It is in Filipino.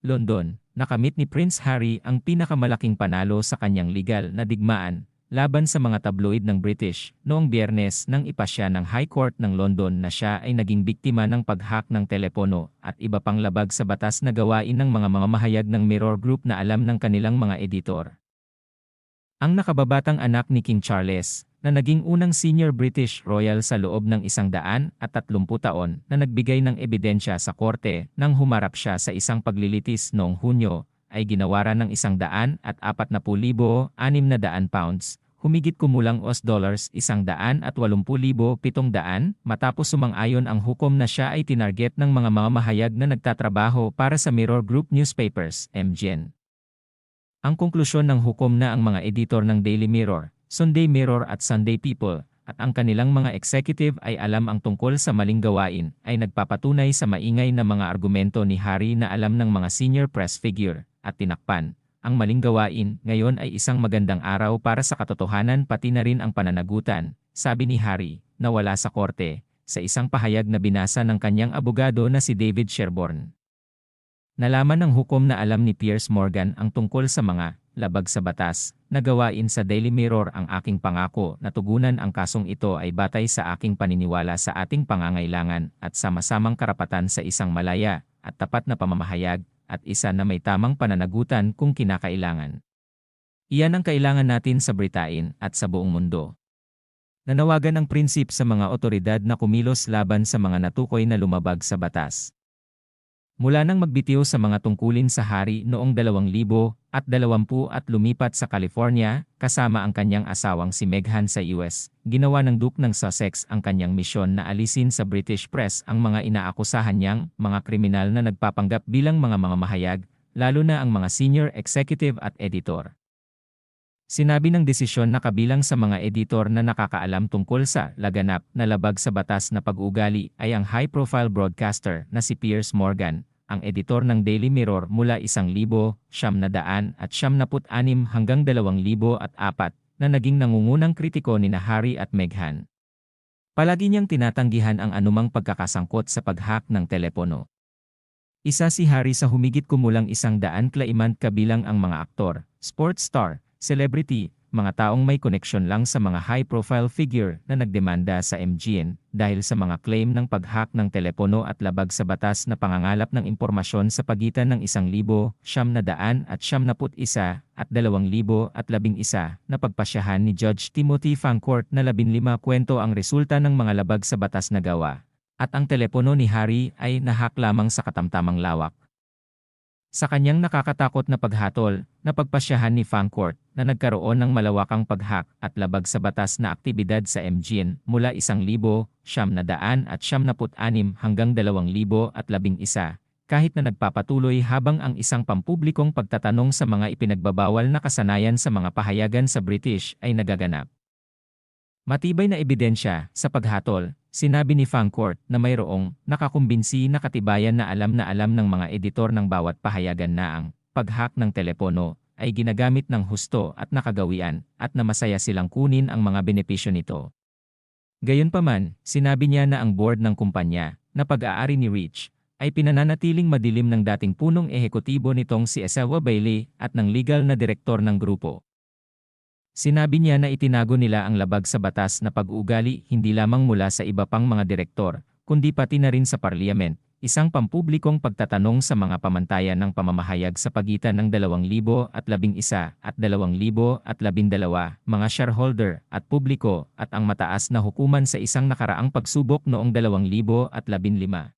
London, nakamit ni Prince Harry ang pinakamalaking panalo sa kanyang legal na digmaan laban sa mga tabloid ng British noong biyernes nang ipasya ng High Court ng London na siya ay naging biktima ng paghack ng telepono at iba pang labag sa batas na gawain ng mga mamamahayag ng Mirror Group na alam ng kanilang mga editor. Ang nakababatang anak ni King Charles, na naging unang senior British Royal sa loob ng isang daan at tatlumpu taon na nagbigay ng ebidensya sa korte nang humarap siya sa isang paglilitis noong Hunyo, ay ginawaran ng isang daan at apat na pulibo, anim na daan pounds, humigit kumulang os dollars isang daan at walumpu libo pitong daan, matapos sumang-ayon ang hukom na siya ay tinarget ng mga mamamahayag na nagtatrabaho para sa Mirror Group Newspapers, MGN. Ang konklusyon ng hukom na ang mga editor ng Daily Mirror, Sunday Mirror at Sunday People, at ang kanilang mga executive ay alam ang tungkol sa maling gawain, ay nagpapatunay sa maingay na mga argumento ni Harry na alam ng mga senior press figure, at tinakpan. Ang maling gawain ngayon ay isang magandang araw para sa katotohanan pati na rin ang pananagutan, sabi ni Harry, na wala sa korte, sa isang pahayag na binasa ng kanyang abogado na si David Sherborne. Nalaman ng hukom na alam ni Piers Morgan ang tungkol sa mga labag sa batas, nagawain sa Daily Mirror ang aking pangako na tugunan ang kasong ito ay batay sa aking paniniwala sa ating pangangailangan at sama-samang karapatan sa isang malaya at tapat na pamamahayag at isa na may tamang pananagutan kung kinakailangan. Iyan ang kailangan natin sa Britain at sa buong mundo. Nanawagan ang prinsip sa mga otoridad na kumilos laban sa mga natukoy na lumabag sa batas. Mula nang magbitiw sa mga tungkulin sa hari noong 2000 at 20 at lumipat sa California, kasama ang kanyang asawang si Meghan sa US, ginawa ng Duke ng Sussex ang kanyang misyon na alisin sa British press ang mga inaakusahan niyang mga kriminal na nagpapanggap bilang mga mamamahayag, lalo na ang mga senior executive at editor. Sinabi ng desisyon na kabilang sa mga editor na nakakaalam tungkol sa laganap na labag sa batas na pag-ugali ay ang high-profile broadcaster na si Piers Morgan, ang editor ng Daily Mirror mula 1,000, siyam na daan at siyam naput anim hanggang 2,000 at apat na naging nangungunang kritiko ni na Harry at Meghan. Palagi niyang tinatanggihan ang anumang pagkakasangkot sa paghack ng telepono. Isa si Harry sa humigit kumulang isang daan claimant kabilang ang mga aktor, sports star, celebrity, mga taong may koneksyon lang sa mga high-profile figure na nagdemanda sa MGN dahil sa mga claim ng paghack ng telepono at labag sa batas na pangangalap ng impormasyon sa pagitan ng 1,000, siyam na daan at siyam naput isa at 2,000 at labing isa na pagpasyahan ni Judge Timothy Fancourt na 15 kwento ang resulta ng mga labag sa batas na gawa. At ang telepono ni Harry ay nahak lamang sa katamtamang lawak. Sa kanyang nakakatakot na paghatol, napagpasyahan ni Fancourt na nagkaroon ng malawakang paghak at labag sa batas na aktibidad sa MGN mula 1,000, siyam na daan at siyam naput anim hanggang 2,000 at labing isa, kahit na nagpapatuloy habang ang isang pampublikong pagtatanong sa mga ipinagbabawal na kasanayan sa mga pahayagan sa British ay nagaganap. Matibay na ebidensya sa paghatol, Sinabi ni Fancourt na mayroong nakakumbinsi na katibayan na alam na alam ng mga editor ng bawat pahayagan na ang paghack ng telepono ay ginagamit ng husto at nakagawian at na masaya silang kunin ang mga benepisyo nito. Gayunpaman, sinabi niya na ang board ng kumpanya na pag-aari ni Rich ay pinananatiling madilim ng dating punong ehekutibo nitong si Esawa Bailey at ng legal na direktor ng grupo. Sinabi niya na itinago nila ang labag sa batas na pag-uugali hindi lamang mula sa iba pang mga direktor, kundi pati na rin sa parliament, isang pampublikong pagtatanong sa mga pamantayan ng pamamahayag sa pagitan ng 2011 at 2012 mga shareholder at publiko at ang mataas na hukuman sa isang nakaraang pagsubok noong 2015.